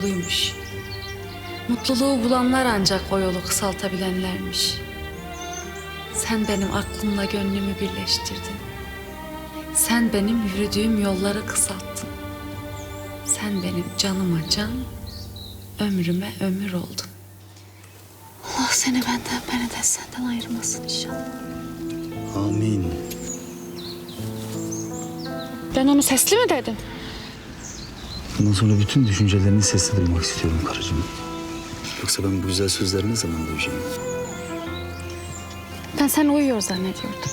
mutluymuş. Mutluluğu bulanlar ancak o yolu kısaltabilenlermiş. Sen benim aklımla gönlümü birleştirdin. Sen benim yürüdüğüm yolları kısalttın. Sen benim canıma can, ömrüme ömür oldun. Allah seni benden, beni de senden ayırmasın inşallah. Amin. Ben onu sesli mi dedim? Bundan sonra bütün düşüncelerini sesli duymak istiyorum karıcığım. Yoksa ben bu güzel sözleri ne zaman duyacağım? Ben sen uyuyor zannediyordum.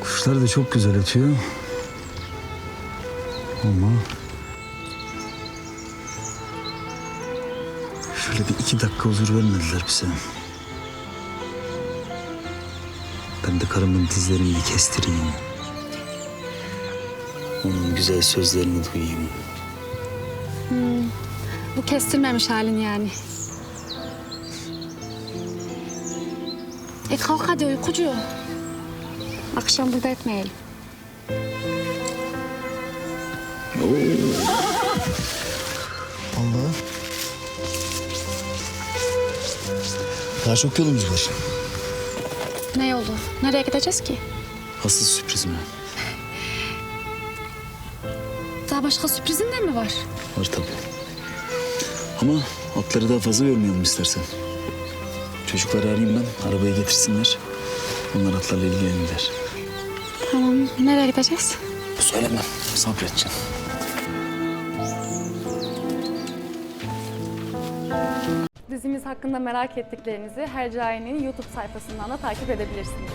Kuşlar da çok güzel ötüyor. Ama... Şöyle bir iki dakika huzur vermediler bize. Ben de karımın dizlerini bir kestireyim. Onun güzel sözlerini duyayım. Bu kestirmemiş halin yani. E kalk hadi uykucu. Akşam burada etmeyelim. Allah. Daha çok yolumuz var. Ne yolu? Nereye gideceğiz ki? Asıl sürpriz mi? Daha başka sürprizin de mi var? Var tabii. Ama atları daha fazla yormayalım istersen. Çocukları arayayım ben, arabayı getirsinler. Onlar atlarla ilgilenirler. Tamam. Nereye gideceğiz? Söylemem, sabredeceğim. Dizimiz hakkında merak ettiklerinizi Hercai'nin YouTube sayfasından da takip edebilirsiniz.